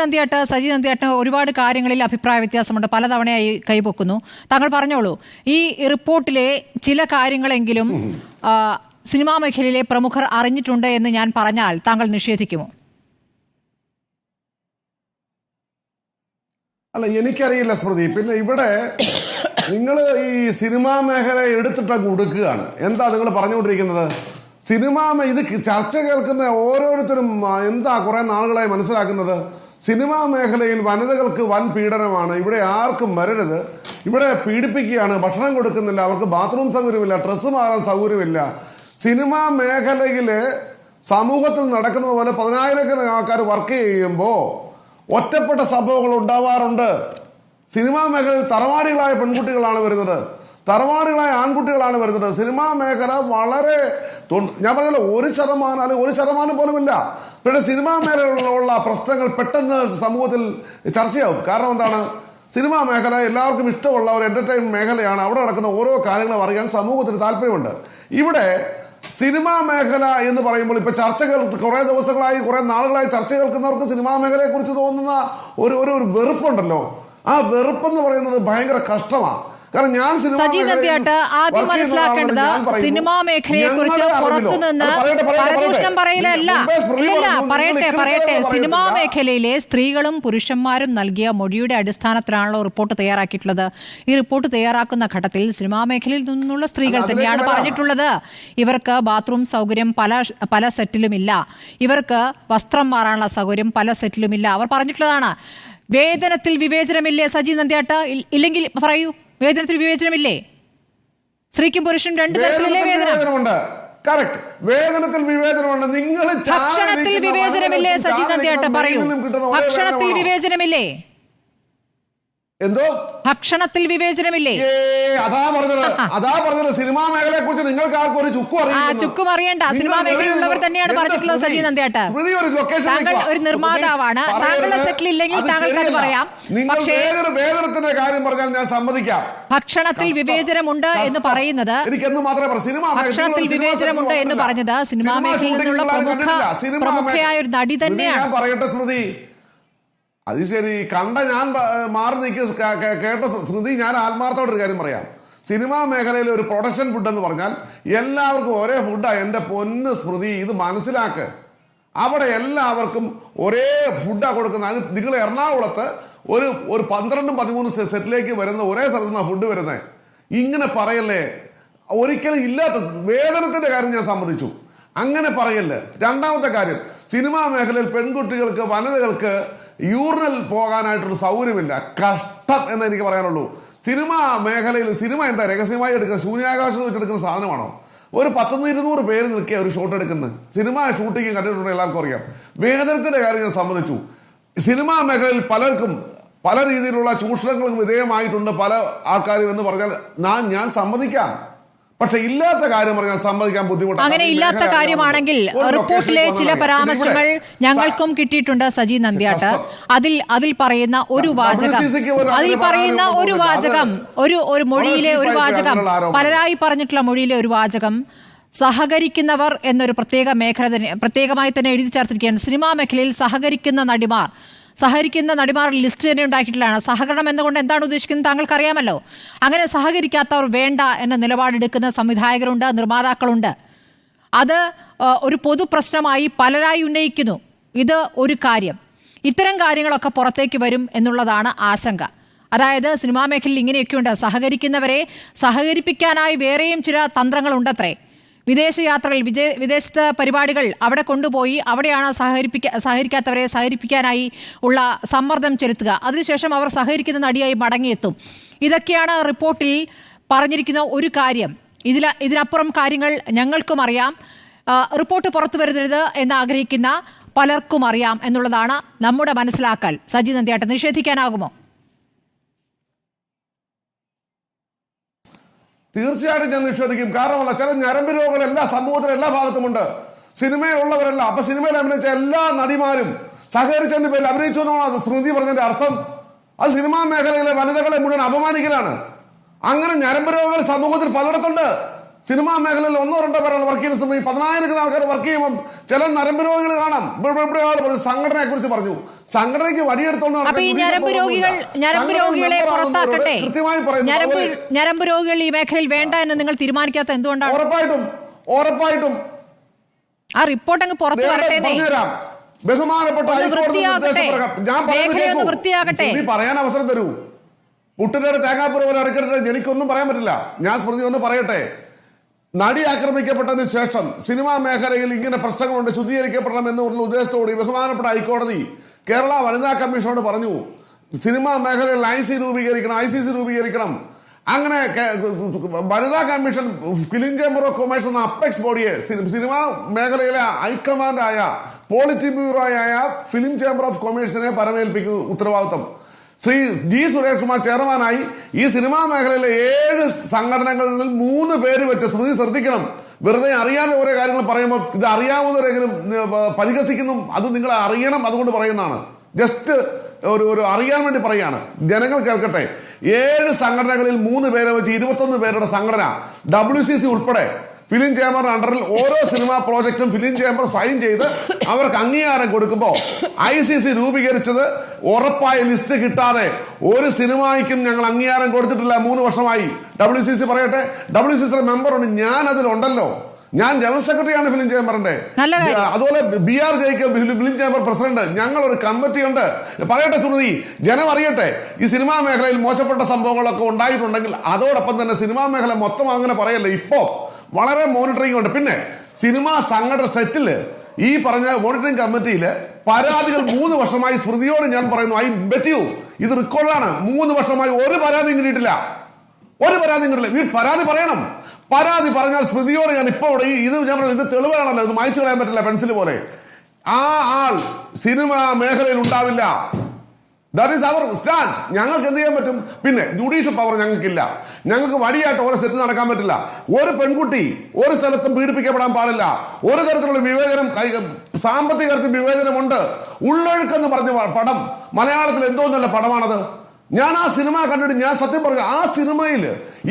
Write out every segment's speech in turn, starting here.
നന്ദിയാട്ട് സജി നന്ദിയാട്ട് ഒരുപാട് കാര്യങ്ങളിൽ അഭിപ്രായ വ്യത്യാസമുണ്ട്. പലതവണയായി കൈപൊക്കുന്നു. താങ്കൾ പറഞ്ഞോളൂ ഈ റിപ്പോർട്ടിലെ ചില കാര്യങ്ങളെങ്കിലും സിനിമാ മേഖലയിലെ പ്രമുഖർ അറിഞ്ഞിട്ടുണ്ട് എന്ന് ഞാൻ പറഞ്ഞാൽ താങ്കൾ നിഷേധിക്കുമോ? അല്ല എനിക്കറിയില്ല സ്മൃതി. പിന്നെ ഇവിടെ നിങ്ങൾ ഈ സിനിമാ മേഖല എടുത്തിട്ടങ്ങ് കൊടുക്കുകയാണ് എന്താ നിങ്ങൾ പറഞ്ഞുകൊണ്ടിരിക്കുന്നത്? സിനിമാ ഇത് ചർച്ച കേൾക്കുന്ന ഓരോരുത്തരും എന്താ കുറെ നാളുകളായി മനസ്സിലാക്കുന്നത്? സിനിമാ മേഖലയിൽ വനിതകൾക്ക് വൻ പീഡനമാണ്. ഇവിടെ ആർക്കും വരരുത്. ഇവിടെ പീഡിപ്പിക്കുകയാണ് ഭക്ഷണം കൊടുക്കുന്നില്ല അവർക്ക് ബാത്റൂം സൗകര്യമില്ല ഡ്രസ്സ് മാറാൻ സൗകര്യമില്ല. സിനിമാ മേഖലയിൽ സമൂഹത്തിൽ നടക്കുന്നത് പോലെ പതിനായിരക്കണക്കിന് ആൾക്കാർ വർക്ക് ചെയ്യുമ്പോൾ ഒറ്റപ്പെട്ട സംഭവങ്ങൾ ഉണ്ടാവാറുണ്ട്. സിനിമാ മേഖലയിൽ തറവാടികളായ പെൺകുട്ടികളാണ് വരുന്നത്. തറവാടികളായ ആൺകുട്ടികളാണ് വരുന്നത്. സിനിമാ മേഖല വളരെ ഞാൻ പറഞ്ഞല്ലോ ഒരു ശതമാനം അല്ലെങ്കിൽ ഒരു ശതമാനം പോലുമില്ല. പിന്നെ സിനിമാ മേഖലയിലുള്ള പ്രശ്നങ്ങൾ പെട്ടെന്ന് സമൂഹത്തിൽ ചർച്ചയാവും. കാരണം എന്താണ്? സിനിമാ മേഖല എല്ലാവർക്കും ഇഷ്ടമുള്ള ഒരു എന്റർടൈൻ മേഖലയാണ്. അവിടെ നടക്കുന്ന ഓരോ കാര്യങ്ങളും അറിയാൻ സമൂഹത്തിന് താല്പര്യമുണ്ട്. ഇവിടെ സിനിമാ മേഖല എന്ന് പറയുമ്പോൾ ഇപ്പൊ ചർച്ചകൾ കുറെ ദിവസങ്ങളായി കുറെ നാളുകളായി ചർച്ച കേൾക്കുന്നവർക്ക് സിനിമാ മേഖലയെ കുറിച്ച് തോന്നുന്ന ഒരു ഒരു വെറുപ്പുണ്ടല്ലോ. ആ വെറുപ്പെന്ന് പറയുന്നത് ഭയങ്കര കഷ്ടമാണ് കാരണം ഞാൻ സജി നന്ദിയാട്ട് ആദ്യം മനസ്സിലാക്കേണ്ടത്. സിനിമാ മേഖലയെ കുറിച്ച് പുറത്തുനിന്ന് പരദൂഷണം പറയലല്ല. ഇല്ല പറയട്ടെ പറയട്ടെ. സിനിമാ മേഖലയിലെ സ്ത്രീകളും പുരുഷന്മാരും നൽകിയ മൊഴിയുടെ അടിസ്ഥാനത്തിലാണല്ലോ റിപ്പോർട്ട് തയ്യാറാക്കിയിട്ടുള്ളത്. ഈ റിപ്പോർട്ട് തയ്യാറാക്കുന്ന ഘട്ടത്തിൽ സിനിമാ മേഖലയിൽ നിന്നുള്ള സ്ത്രീകൾ തന്നെയാണ് പറഞ്ഞിട്ടുള്ളത്. ഇവർക്ക് ബാത്റൂം സൗകര്യം പല പല സെറ്റിലുമില്ല ഇവർക്ക് വസ്ത്രം മാറാനുള്ള സൗകര്യം പല സെറ്റിലുമില്ല അവർ പറഞ്ഞിട്ടുള്ളതാണ്. വേതനത്തിൽ വിവേചനമില്ലേ സജി നന്ദിയാട്ട് ഇല്ലെങ്കിൽ പറയൂ. വേതനത്തിൽ വിവേചനമില്ലേ? സ്ത്രീക്കും പുരുഷനും രണ്ട് തരത്തിലല്ലേ വേദന. വേതനം വിവേചനമുണ്ട്. കറക്റ്റ് വേതനത്തിൽ വിവേചനമുണ്ട്. നിങ്ങൾ ഭക്ഷണത്തിൽ വിവേചനമില്ലേ സജി നന്ദിയാട്ട പറയൂ. ഭക്ഷണത്തിൽ വിവേചനമില്ലേ? എന്തോ? ഭക്ഷണത്തിൽ വിവേചനമില്ലേ? അതാ പറഞ്ഞത്. അതാ പറഞ്ഞത്. സിനിമാ മേഖലയെ കുറിച്ച് നിങ്ങൾക്ക് ആർക്കും ഒരു ചുക്കും അറിയാം ചുക്കും അറിയണ്ട. സിനിമാ മേഖലയിലുള്ളവർ തന്നെയാണ് പറഞ്ഞിട്ടുള്ളത് സജി നന്ദിയാട്ട്. താങ്കൾ ഒരു നിർമ്മാതാവാണ്. താങ്കളുടെ സെറ്റിൽ ഇല്ലെങ്കിൽ താങ്കൾക്ക് അത് പറയാം. പക്ഷേ വേതനത്തിന്റെ കാര്യം പറഞ്ഞാൽ ഞാൻ സമ്മതിക്കാം. ഭക്ഷണത്തിൽ വിവേചനമുണ്ട് എന്ന് പറയുന്നത് ഭക്ഷണത്തിൽ വിവേചനമുണ്ട് എന്ന് പറഞ്ഞത് സിനിമാ മേഖലയിൽ നിന്നുള്ള പ്രമുഖ പ്രമുഖയായ ഒരു നടി തന്നെയാണ്. പറയട്ടെ ശ്രുതി അത് ശരി കണ്ട ഞാൻ മാറി നിൽക്കുക കേട്ട സ്മൃതി ഞാൻ ആത്മാർത്ഥമായിട്ട് ഒരു കാര്യം പറയാം. സിനിമാ മേഖലയിൽ ഒരു പ്രൊഡക്ഷൻ ഫുഡ് എന്ന് പറഞ്ഞാൽ എല്ലാവർക്കും ഒരേ ഫുഡാണ് എന്റെ പൊന്ന് സ്മൃതി ഇത് മനസ്സിലാക്ക്. അവിടെ എല്ലാവർക്കും ഒരേ ഫുഡാണ് കൊടുക്കുന്നത്. അത് നിങ്ങൾ എറണാകുളത്ത് ഒരു ഒരു പന്ത്രണ്ടും പതിമൂന്നും സെറ്റിലേക്ക് വരുന്ന ഒരേ സ്ഥലത്ത് നിന്നാണ് ഫുഡ് വരുന്നത് ഇങ്ങനെ പറയല്ലേ? ഒരിക്കലും ഇല്ലാത്ത വേതനത്തിന്റെ കാര്യം ഞാൻ സമ്മതിച്ചു. അങ്ങനെ പറയല്ലേ? രണ്ടാമത്തെ കാര്യം സിനിമാ മേഖലയിൽ പെൺകുട്ടികൾക്ക് വനിതകൾക്ക് യൂറിനൽ പോകാനായിട്ടൊരു സൗകര്യമില്ല. കഷ്ടം എന്ന് എനിക്ക് പറയാനുള്ളൂ. സിനിമ മേഖലയിൽ സിനിമ എന്താ രഹസ്യമായി എടുക്കുന്ന ശൂന്യാകാശത്ത് വെച്ചെടുക്കുന്ന സാധനമാണോ? ഒരു പത്തൊന്ന് ഇരുന്നൂറ് പേര് നിൽക്കുക ഒരു ഷോട്ട് എടുക്കുന്നത് സിനിമ ഷൂട്ടിങ് കണ്ടിട്ടുണ്ട് എല്ലാവർക്കും അറിയാം. വേതനത്തിന്റെ കാര്യങ്ങൾ സംബന്ധിച്ചു സിനിമാ മേഖലയിൽ പലർക്കും പല രീതിയിലുള്ള ചൂഷണങ്ങളും വിധേയമായിട്ടുണ്ട് പല ആൾക്കാരും എന്ന് പറഞ്ഞാൽ ഞാൻ ഞാൻ സമ്മതിക്കാം. പക്ഷെ ഇല്ലാത്ത കാര്യം പറഞ്ഞാൽ സമ്മതിക്കാൻ ബുദ്ധിമുട്ടാണ്. അങ്ങനെ ഇല്ലാത്ത കാര്യമാണെങ്കിൽ റിപ്പോർട്ടിലെ ചില പരാമർശങ്ങൾ ഞങ്ങൾക്കും കിട്ടിയിട്ടുണ്ട് സജി നന്ദിയാട്ട് അതിൽ അതിൽ പറയുന്ന ഒരു വാചകം. അതിൽ പറയുന്ന ഒരു വാചകം. ഒരു ഒരു മൊഴിയിലെ ഒരു വാചകം. പലരായി പറഞ്ഞിട്ടുള്ള മൊഴിയിലെ ഒരു വാചകം. സഹകരിക്കുന്നവർ എന്നൊരു പ്രത്യേക മേഖല തന്നെ പ്രത്യേകമായി തന്നെ എഴുതി ചേർത്തിരിക്കുകയാണ്. സിനിമാ മേഖലയിൽ സഹകരിക്കുന്ന നടിമാർ. സഹകരിക്കുന്ന നടിമാർ ലിസ്റ്റ് തന്നെ ഉണ്ടാക്കിയിട്ടുള്ളതാണ്. സഹകരണം എന്നുകൊണ്ട് എന്താണ് ഉദ്ദേശിക്കുന്നത് താങ്കൾക്ക് അറിയാമല്ലോ അങ്ങനെ സഹകരിക്കാത്തവർ വേണ്ട എന്ന നിലപാടെടുക്കുന്ന സംവിധായകരുണ്ട് നിർമ്മാതാക്കളുണ്ട്. അത് ഒരു പൊതു പ്രശ്നമായി പലരായി ഉന്നയിക്കുന്നു. ഇത് ഒരു കാര്യം. ഇത്തരം കാര്യങ്ങളൊക്കെ പുറത്തേക്ക് വരും എന്നുള്ളതാണ് ആശങ്ക. അതായത് സിനിമാ മേഖലയിൽ ഇങ്ങനെയൊക്കെയുണ്ട്. സഹകരിക്കുന്നവരെ സഹകരിപ്പിക്കാനായി വേറെയും ചില തന്ത്രങ്ങളുണ്ടത്രേ. വിദേശ വിദേ വിദേശത്തെ പരിപാടികൾ അവിടെ കൊണ്ടുപോയി അവിടെയാണ് സഹകരിപ്പിക്ക സഹകരിക്കാത്തവരെ സഹകരിപ്പിക്കാനായി ഉള്ള സമ്മർദ്ദം ചെലുത്തുക. അതിനുശേഷം അവർ സഹകരിക്കുന്ന നടിയായി മടങ്ങിയെത്തും. ഇതൊക്കെയാണ് റിപ്പോർട്ടിൽ പറഞ്ഞിരിക്കുന്ന ഒരു കാര്യം. ഇതിൽ ഇതിനപ്പുറം കാര്യങ്ങൾ ഞങ്ങൾക്കും അറിയാം. റിപ്പോർട്ട് പുറത്തു വരുന്നത് എന്ന് ആഗ്രഹിക്കുന്ന പലർക്കും അറിയാം എന്നുള്ളതാണ് നമ്മുടെ മനസ്സിലാക്കൽ. സജി നന്ദിയാട്ട് നിഷേധിക്കാനാകുമോ? തീർച്ചയായിട്ടും ഞാൻ നിഷേധിക്കും. കാരണമല്ല ചില ഞരമ്പ് രോഗങ്ങൾ എല്ലാ സമൂഹത്തിലും എല്ലാ ഭാഗത്തുമുണ്ട് സിനിമയിലുള്ളവരല്ല അപ്പൊ സിനിമയിൽ അഭിനയിച്ച എല്ലാ നടിമാരും സഹകരിച്ചതിന്റെ പേരിൽ അഭിനയിച്ചു എന്നാണ് സ്മൃതി പറഞ്ഞതിന്റെ അർത്ഥം. അത് സിനിമാ മേഖലയിലെ വനിതകളെ മുഴുവൻ അപമാനിക്കലാണ്. അങ്ങനെ ഞരമ്പ് രോഗങ്ങൾ സമൂഹത്തിൽ പലയിടത്തുണ്ട്. സിനിമാ മേഖലയിൽ ഒന്നോ രണ്ടോ പേരാണ് വർക്ക് ചെയ്യുന്ന സമയം പതിനായിരക്കണക്കിന് ആൾക്കാർ വർക്ക് ചെയ്യുമ്പോൾ ചില നരമ്പ് രോഗികൾ കാണാം. ഇവിടെ ആൾ പറഞ്ഞു സംഘടനയെ കുറിച്ച് പറഞ്ഞു. സംഘടനയ്ക്ക് നടക്കാൻ ഞരമ്പ് രോഗികൾ ഈ മേഖലയിൽ വേണ്ട എന്ന് നിങ്ങൾ തീരുമാനിക്കാത്ത എന്തുകൊണ്ടാണ്? ഉറപ്പായിട്ടും ഉറപ്പായിട്ടും ആ റിപ്പോർട്ട് അങ്ങ് പുറത്തു വരട്ടെ. ബഹുമാനപ്പെട്ട ഞാൻ. വൃത്തിയാകട്ടെ. പറയാൻ അവസരം തരൂ. പുട്ടിന്റെ തേങ്ങാപ്പുറ പോലെ അടുക്കിട്ട് എനിക്കൊന്നും പറയാൻ പറ്റില്ല. ഞാൻ സ്മൃതി ഒന്ന് പറയട്ടെ. നടി ആക്രമിക്കപ്പെട്ടതിന് ശേഷം സിനിമാ മേഖലയിൽ ഇങ്ങനെ പ്രശ്നങ്ങളുണ്ട് ശുദ്ധീകരിക്കപ്പെടണം എന്നുള്ള ഉദ്ദേശത്തോടെ ബഹുമാനപ്പെട്ട ഹൈക്കോടതി കേരള വനിതാ കമ്മീഷനോട് പറഞ്ഞു സിനിമാ മേഖലയിൽ ഐ സി രൂപീകരിക്കണം ഐ സി സി രൂപീകരിക്കണം. അങ്ങനെ വനിതാ കമ്മീഷൻ ഫിലിം ചേംബർ ഓഫ് കൊമേഴ്സ് എന്ന അപ്പെക്സ് ബോഡിയെ സിനിമാ മേഖലയിലെ ഹൈക്കമാൻഡായ പോളിറ്റി ബ്യൂറോ ആയ ഫിലിം ചേംബർ ഓഫ് കൊമേഴ്സിനെ പരമേൽപ്പിക്കുന്നു. ഉത്തരവാദിത്വം. ശ്രീ ജി സുരേഷ് കുമാർ ചെയർമാനായി ഈ സിനിമാ മേഖലയിലെ ഏഴ് സംഘടനകളിൽ മൂന്ന് പേര് വെച്ച് സ്മൃതി ശ്രദ്ധിക്കണം. വെറുതെ അറിയാതെ ഓരോ കാര്യങ്ങൾ പറയുമ്പോൾ ഇത് അറിയാവുന്നവരെങ്കിലും പരിഹസിക്കുന്നു. അത് നിങ്ങൾ അറിയണം അതുകൊണ്ട് പറയുന്നതാണ്. ജസ്റ്റ് ഒരു ഒരു അറിയാൻ വേണ്ടി പറയാണ്. ജനങ്ങൾ കേൾക്കട്ടെ. ഏഴ് സംഘടനകളിൽ മൂന്ന് പേരെ വെച്ച് ഇരുപത്തൊന്ന് പേരുടെ സംഘടന ഡബ്ല്യു സി സി ഉൾപ്പെടെ ഫിലിം ചേംബർ അണ്ടറിൽ ഓരോ സിനിമാ പ്രോജക്റ്റും ഫിലിം ചേംബർ സൈൻ ചെയ്ത് അവർക്ക് അംഗീകാരം കൊടുക്കുമ്പോൾ ഐ സി സി രൂപീകരിച്ചത് ഉറപ്പായ ലിസ്റ്റ് കിട്ടാതെ ഒരു സിനിമയ്ക്കും ഞങ്ങൾ അംഗീകാരം കൊടുത്തിട്ടില്ല. മൂന്ന് വർഷമായി. ഡബ്ല്യു സി സി പറയട്ടെ. ഡബ്ല്യു സി സിയുടെ മെമ്പറുണ്ട് ഞാൻ അതിലുണ്ടല്ലോ ഞാൻ ജനറൽ സെക്രട്ടറിയാണ് ഫിലിം ചേംബറിന്റെ. കാര്യം. അതുപോലെ ബി ആർ ജയിക്ക് ഫിലിം ചേംബർ പ്രസിഡന്റ്. ഞങ്ങൾ ഒരു കമ്മിറ്റി ഉണ്ട് പറയട്ടെ സുമതി ജനം അറിയട്ടെ. ഈ സിനിമാ മേഖലയിൽ മോശപ്പെട്ട സംഭവങ്ങളൊക്കെ ഉണ്ടായിട്ടുണ്ടെങ്കിൽ അതോടൊപ്പം തന്നെ സിനിമാ മേഖല മൊത്തം അങ്ങനെ പറയല്ലേ ഇപ്പോ? വളരെ മോണിറ്ററിംഗ് ഉണ്ട്. പിന്നെ സിനിമാ സംഘടന സെറ്റിൽ ഈ പറഞ്ഞ മോണിറ്ററിംഗ് കമ്മിറ്റിയിൽ പരാതികൾ മൂന്ന് വർഷമായി സ്മൃതിയോട് ഞാൻ പറയുന്നു ഐ ബെറ്റ് യു ഇത് റെക്കോർഡാണ് മൂന്ന് വർഷമായി ഒരു പരാതിയും കിട്ടിയിട്ടില്ല ഒരു പരാതി കിട്ടില്ല ഈ പരാതി പറയണം. പരാതി പറഞ്ഞാൽ സ്മൃതിയോട് ഞാൻ ഇപ്പോൾ ഇവിടെ ഇത് ഞാൻ പറഞ്ഞു, ഇത് തെളിവാണല്ലോ ഇത് മായ്ച്ചു കളയാൻ പറ്റില്ല പെൻസിൽ പോലെ. ആ ആൾ സിനിമ മേഖലയിൽ ഉണ്ടാവില്ല. ദാറ്റ് ഈസ് അവർ സ്റ്റാൻഡ് ഞങ്ങൾക്ക് എന്ത് ചെയ്യാൻ പറ്റും? പിന്നെ ജുഡീഷ്യൽ പവർ ഞങ്ങൾക്കില്ല. ഞങ്ങൾക്ക് വഴിയായിട്ട് ഓരോ സെറ്റ് നടക്കാൻ പറ്റില്ല. ഒരു പെൺകുട്ടി ഒരു സ്ഥലത്തും പീഡിപ്പിക്കപ്പെടാൻ പാടില്ല. ഒരു തരത്തിലുള്ള വിവേചനം സാമ്പത്തിക തരത്തിൽ വിവേചനമുണ്ട്. ഉള്ളൊഴുക്കെന്ന് പറഞ്ഞ പടം മലയാളത്തിൽ എന്തോ നല്ല പടമാണത്. ഞാൻ ആ സിനിമ കണ്ടിട്ട് ഞാൻ സത്യം പറഞ്ഞു ആ സിനിമയിൽ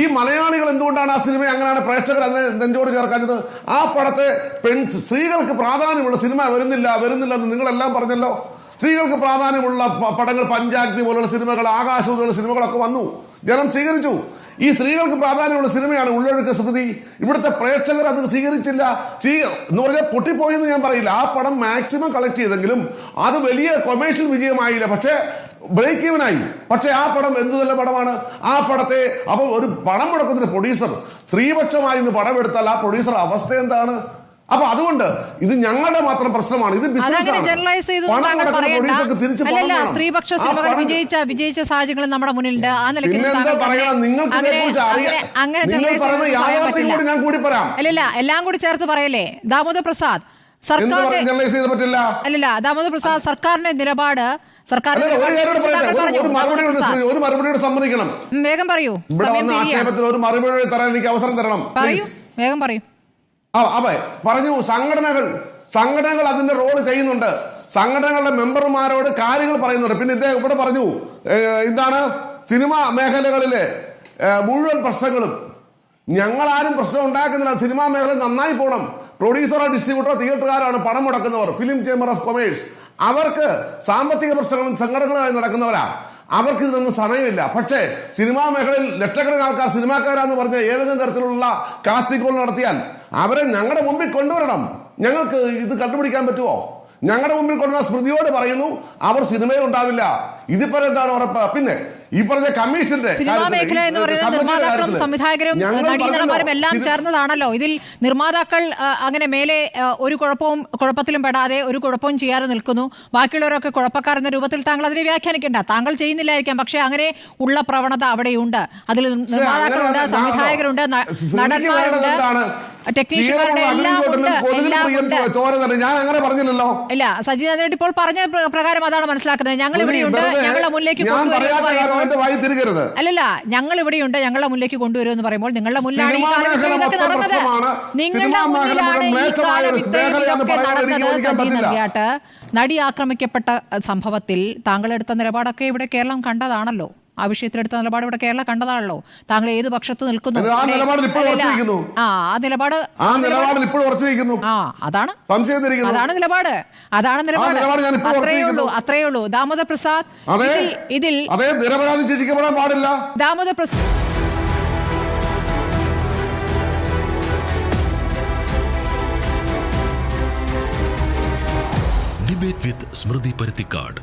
ഈ മലയാളികൾ എന്തുകൊണ്ടാണ് ആ സിനിമ അങ്ങനെയാണ് പ്രേക്ഷകർ അതിനെ നെഞ്ചോട് ചേർക്കാഞ്ഞത്? ആ പടത്തെ പെൺ സ്ത്രീകൾക്ക് പ്രാധാന്യമുള്ള സിനിമ വരുന്നില്ല വരുന്നില്ല എന്ന് നിങ്ങളെല്ലാം പറഞ്ഞല്ലോ? സ്ത്രീകൾക്ക് പ്രാധാന്യമുള്ള പടങ്ങൾ പഞ്ചാഗ്നി പോലുള്ള സിനിമകൾ ആകാശം പോലുള്ള സിനിമകളൊക്കെ വന്നു. ജനം സ്വീകരിച്ചു. ഈ സ്ത്രീകൾക്ക് പ്രാധാന്യമുള്ള സിനിമയാണ് ഉള്ളൊഴുക്ക് സ്മൃതി ഇവിടുത്തെ പ്രേക്ഷകർ അത് സ്വീകരിച്ചില്ല. സ്വീക എന്ന് പറഞ്ഞാൽ പൊട്ടിപ്പോയെന്ന് ഞാൻ പറയില്ല. ആ പടം മാക്സിമം കളക്ട് ചെയ്തെങ്കിലും അത് വലിയ കൊമേഴ്ഷ്യൽ വിജയമായില്ല. പക്ഷേ ബ്രേക്ക് ഈവനായി പക്ഷേ ആ പടം എന്ത് നല്ല പടമാണ്? ആ പടത്തെ അപ്പോൾ ഒരു പണം മുടക്കുന്ന പ്രൊഡ്യൂസർ സ്ത്രീപക്ഷമായി ഇന്ന് പടം എടുത്താൽ ആ പ്രൊഡ്യൂസർ അവസ്ഥ എന്താണ്? അപ്പൊ അതുകൊണ്ട് ഇത് ഞങ്ങളുടെ മാത്രം പ്രശ്നമാണ്. ഇത് ബിസിനസ് സ്ത്രീപക്ഷ സിനിമകൾ വിജയിച്ച വിജയിച്ച സാഹചര്യങ്ങൾ നമ്മുടെ മുന്നിലുണ്ട്. ആ നിലയ്ക്ക് നിങ്ങൾക്ക് അങ്ങനെ ഞാൻ കൂടി പറയാം. അല്ലല്ല എല്ലാം കൂടി ചേർത്ത് പറയല്ലേ? ദാമോദർ പ്രസാദ് സർക്കാർ അല്ലല്ല ദാമോദർ പ്രസാദ് സർക്കാരിന്റെ നിലപാട് സർക്കാരിന്റെ ഒരു മറുപടിയോട് സമ്മതിക്കണം. വേഗം പറയൂ. ഇവിടെ വന്ന ആക്ഷേപത്തിൽ ഒരു മറുപടി തരാൻ എനിക്ക് അവസരം തരണം. പറയൂ വേഗം പറയൂ. അതെ. പറഞ്ഞു സംഘടനകൾ. സംഘടനകൾ അതിന്റെ റോൾ ചെയ്യുന്നുണ്ട്. സംഘടനകളുടെ മെമ്പർമാരോട് കാര്യങ്ങൾ പറയുന്നുണ്ട്. പിന്നെ ഇദ്ദേഹം ഇവിടെ പറഞ്ഞു എന്താണ്? സിനിമ മേഖലകളിലെ മുഴുവൻ പ്രശ്നങ്ങളും. ഞങ്ങൾ ആരും പ്രശ്നം ഉണ്ടാക്കുന്നില്ല. സിനിമാ മേഖല നന്നായി പോകണം പ്രൊഡ്യൂസറോ ഡിസ്ട്രിബ്യൂട്ടറോ തിയേറ്ററുകാരാണ് പണം മുടക്കുന്നവർ. ഫിലിം ചേംബർ ഓഫ് കൊമേഴ്സ് അവർക്ക് സാമ്പത്തിക പ്രശ്നങ്ങളും സംഘടനകളുമായി നടക്കുന്നവരാ. അവർക്ക് ഇതിനൊന്നും സമയമില്ല. പക്ഷേ സിനിമാ മേഖലയിൽ ലക്ഷക്കണക്കിന് ആൾക്കാർ സിനിമാക്കാരാന്ന് പറഞ്ഞ ഏതെങ്കിലും തരത്തിലുള്ള കാസ്റ്റിംഗ് കോൾ നടത്തിയാൽ അവരെ ഞങ്ങളുടെ മുമ്പിൽ കൊണ്ടുവരണം. ഞങ്ങൾക്ക് ഇത് കണ്ടുപിടിക്കാൻ പറ്റുമോ? ഞങ്ങളുടെ മുമ്പിൽ കൊണ്ടുവന്ന സ്മൃതിയോട് പറയുന്നു അവർ സിനിമയിൽ ഉണ്ടാവില്ല. ഇതിപ്പോ എന്താണ് ഉറപ്പ്? പിന്നെ ഈ പറഞ്ഞ കമ്മീഷന്റെ സിനിമാ മേഖല എന്ന് പറയുന്നത് നിർമ്മാതാക്കളും സംവിധായകരും നടീനടന്മാരും എല്ലാം ചേർന്നതാണല്ലോ. ഇതിൽ നിർമ്മാതാക്കൾ അങ്ങനെ മേലെ ഒരു കുഴപ്പവും കുഴപ്പത്തിലും പെടാതെ ഒരു കുഴപ്പവും ചെയ്യാതെ നിൽക്കുന്നു. ബാക്കിയുള്ളവരൊക്കെ കുഴപ്പക്കാർ എന്ന രൂപത്തിൽ താങ്കൾ അതിനെ വ്യാഖ്യാനിക്കേണ്ട. താങ്കൾ ചെയ്യുന്നില്ലായിരിക്കാം പക്ഷേ അങ്ങനെ ഉള്ള പ്രവണത അവിടെയുണ്ട്. അതിൽ നിർമ്മാതാക്കളുണ്ട് സംവിധായകരുണ്ട് നടന്മാരുണ്ട് ടെക്നീഷ്യന്മാരുടെ എല്ലാം അതിലും ഉണ്ട് എല്ലാം പ്രിയം ഉണ്ട്. ഞാൻ അങ്ങനെ പറഞ്ഞില്ലല്ലോ. ഇല്ല സജിത് ഇപ്പോൾ പറഞ്ഞ പ്രകാരം അതാണ് മനസ്സിലാക്കുന്നത്. ഞങ്ങൾ ഇവിടെയുണ്ട് ഞങ്ങളുടെ മുന്നിലേക്ക് കൊണ്ടുവരുമെന്ന് വായി തിരികരുത്. അല്ലല്ല ഞങ്ങൾ ഇവിടെയുണ്ട് ഞങ്ങളുടെ മുന്നിലേക്ക് കൊണ്ടുവരും എന്ന് പറയുമ്പോൾ നിങ്ങളുടെ മുന്നിലാണ് ഈ ഇതൊക്കെ നടന്നത്. നിങ്ങളുടെ മുന്നിലാണ് ഈ ഇതൊക്കെ നടന്നത് സജി. നടി ആക്രമിക്കപ്പെട്ട സംഭവത്തിൽ താങ്കൾ എടുത്ത നിലപാടൊക്കെ ഇവിടെ കേരളം കണ്ടതാണല്ലോ. ആ വിഷയത്തിലെടുത്ത നിലപാട് ഇവിടെ കേരളം കണ്ടതാണല്ലോ. താങ്കൾ ഏത് പക്ഷത്ത് നിൽക്കുന്നു? ആ ഇപ്പോൾ. ആ ആ നിലപാട് ആ നിലപാടിൽ ഇപ്പോഴും ഉറച്ചിരിക്കുന്നു ആ അതാണ്. അതാണ് നിലപാട്. അതാണ് നിലപാട്. നിലപാട് ഞാൻ ഇപ്പോൾ അത്രയേ ഉള്ളൂ ഉറച്ചിരിക്കുന്നു. അത്രയേ ഉള്ളൂ. ദാമോദർ പ്രസാദ് ഇതിൽ ഇതിൽ അതെ നിരപരാധി ശിക്ഷിക്കപ്പെടാൻ പാടില്ല. Damodar Prasad debate with Smruthi Paruthikkad